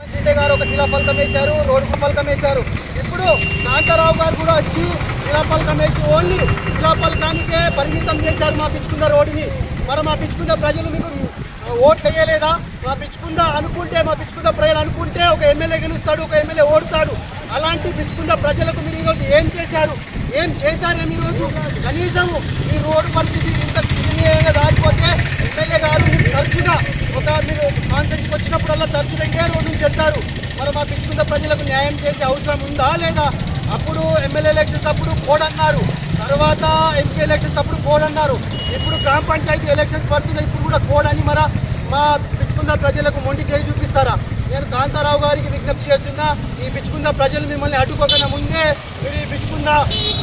సీత గారు ఒక శిలాఫలకం వేశారు రోడ్డు ఫలకం వేశారు. ఇప్పుడు కాంతారావు గారు కూడా వచ్చి శిలాఫలకం వేసి ఓన్లీ శిలాఫలకానికే పరిమితం చేశారు మా పిచ్చుకుంద రోడ్డుని. మరి మా పిచ్చుకుంద ప్రజలు మీకు ఓట్లు వేయలేదా? మా పిచ్చుకుంద అనుకుంటే మా పిచ్చుకుంద ప్రజలు అనుకుంటే ఒక ఎమ్మెల్యే గెలుస్తాడు ఒక ఎమ్మెల్యే ఓడుతాడు. అలాంటి పిచ్చుకుంద ప్రజలకు మీరు ఈరోజు ఏం చేశారు? ఏం చేశారే ఈరోజు? కనీసం ఈ రోడ్డు పరిస్థితి ఇంత క్లీన్గా దాటిపోతే ఎమ్మెల్యే గారు మీరు తరచుగా ఒక మీరు కాన్సెన్స్కి వచ్చినప్పుడల్లా తరచుగా ఇదే మరి మా పిచ్చుకుంద ప్రజలకు న్యాయం చేసే అవసరం ఉందా లేదా? అప్పుడు ఎమ్మెల్యే ఎలక్షన్స్ అప్పుడు కోడ్ అన్నారు తర్వాత ఎంపీ ఎలక్షన్స్ అప్పుడు కోడ్ అన్నారు ఇప్పుడు గ్రామ పంచాయతీ ఎలక్షన్స్ పడుతున్నాయి. ఇప్పుడు కూడా కోడ్ అని మరి మా పిచ్చుకుంద ప్రజలకు మొండి చేయి చూపిస్తారా? కాంతారావు గారికి విజ్ఞప్తి చేస్తున్నా ఈ పిచ్చుకున్న ప్రజలు మిమ్మల్ని అడ్డుకోకుండా ముందే మీరు ఈ పిచ్చుకున్న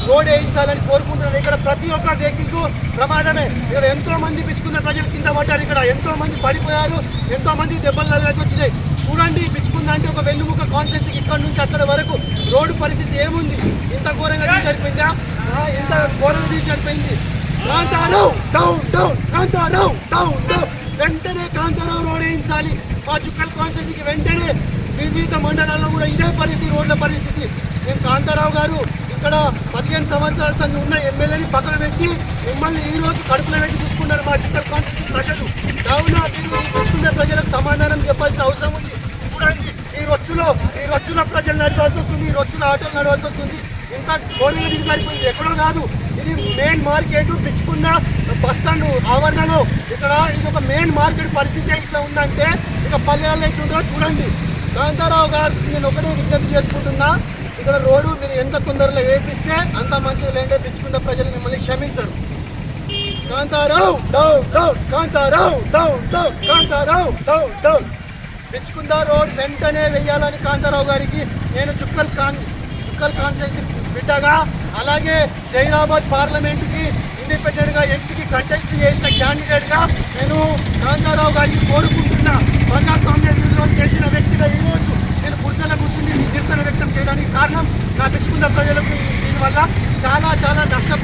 రోడ్ వేయించాలని కోరుకుంటున్నాను ఇక్కడ ప్రతి ఒక్క వెహికల్ ప్రమాదమే. ఇక్కడ ఎంతో మంది పిచ్చుకున్న ప్రజలు కింద పడ్డారు. ఇక్కడ ఎంతో మంది పడిపోయారు. ఎంతో మంది దెబ్బలు తగిలాల్సి వచ్చినాయి. చూడండి పిచ్చుకుంద అంటే ఒక వెన్నుముక కాన్సెన్స్ ఇక్కడ నుంచి అక్కడ వరకు రోడ్డు పరిస్థితి ఏముంది? ఇంత ఘోరంగా చనిపోయిందా ఇంత ఘోరంగా తీసి చనిపోయింది Kantharao down down Kantharao down down వెంటనే కాంతారావు రోడ్ వేయించాలి. మా చుక్కల్ కాన్స్టిట్యూన్సీకి వెంటనే వివిధ మండలాల్లో కూడా ఇదే పరిస్థితి రోడ్ల పరిస్థితి. నేను కాంతారావు గారు ఇక్కడ పదిహేను సంవత్సరాల సంది ఉన్న ఎమ్మెల్యేని పక్కన పెట్టి మిమ్మల్ని ఈ రోజు కడుపులో పెట్టి చూసుకున్నారు మా చుక్కల్ కాన్స్టిట్యూన్సీ ప్రజలు. కావున మీరు ఈ ప్రజలకు సమాధానం చెప్పాల్సిన అవసరం ఉంది. చూడండి ఈ రొచ్చులో ఈ రొచ్చులో ప్రజలు నడవాల్సి వస్తుంది ఈ రొచ్చులో ఆటోలు నడవాల్సి వస్తుంది. ఇంత ఘోరంగా దిగి సరిపోయింది ఎక్కడో కాదు ఇది మెయిన్ మార్కెట్ పిచ్చుకున్న బస్ స్టాండ్ ఆవరణలో. ఇక్కడ ఇది ఒక మెయిన్ మార్కెట్ పరిస్థితి ఇట్లా ఉందంటే ఇక పల్లెల్లో ఎట్లుంటుందో చూడండి. కాంతారావు గారికి నేను ఒకటే విజ్ఞప్తి చేసుకుంటున్నా. ఇక్కడ రోడ్డు మీరు ఎంత తొందరలో వేపిస్తే అంత మంచిది లేంటే పిచ్చుకున్న ప్రజలు మిమ్మల్ని క్షమించరు. Kantharao down down Kantharao down down Kantharao down down పిచ్చుకుందా road వెంటనే వెయ్యాలని కాంతారావు గారికి నేను చుక్కల్ కాన్ చుక్కల్ కాన్సెన్స్ బిడ్డగా అలాగే జైరాబాద్ పార్లమెంట్ ఇండిపెండెంట్గా ఎంపీకి కంటెస్ట్ చేసిన క్యాండిడేట్గా నేను కాంతారావు గారికి కోరుకుంటున్నా. ప్రజాస్వామ్య విలువలో చేసిన వ్యక్తిగా ఈరోజు నేను గుర్తల కూర్చుని నిరసన వ్యక్తం చేయడానికి కారణం నా పిచ్చుకున్న ప్రజలకు. దీనివల్ల చాలా చాలా నష్టపోతుంది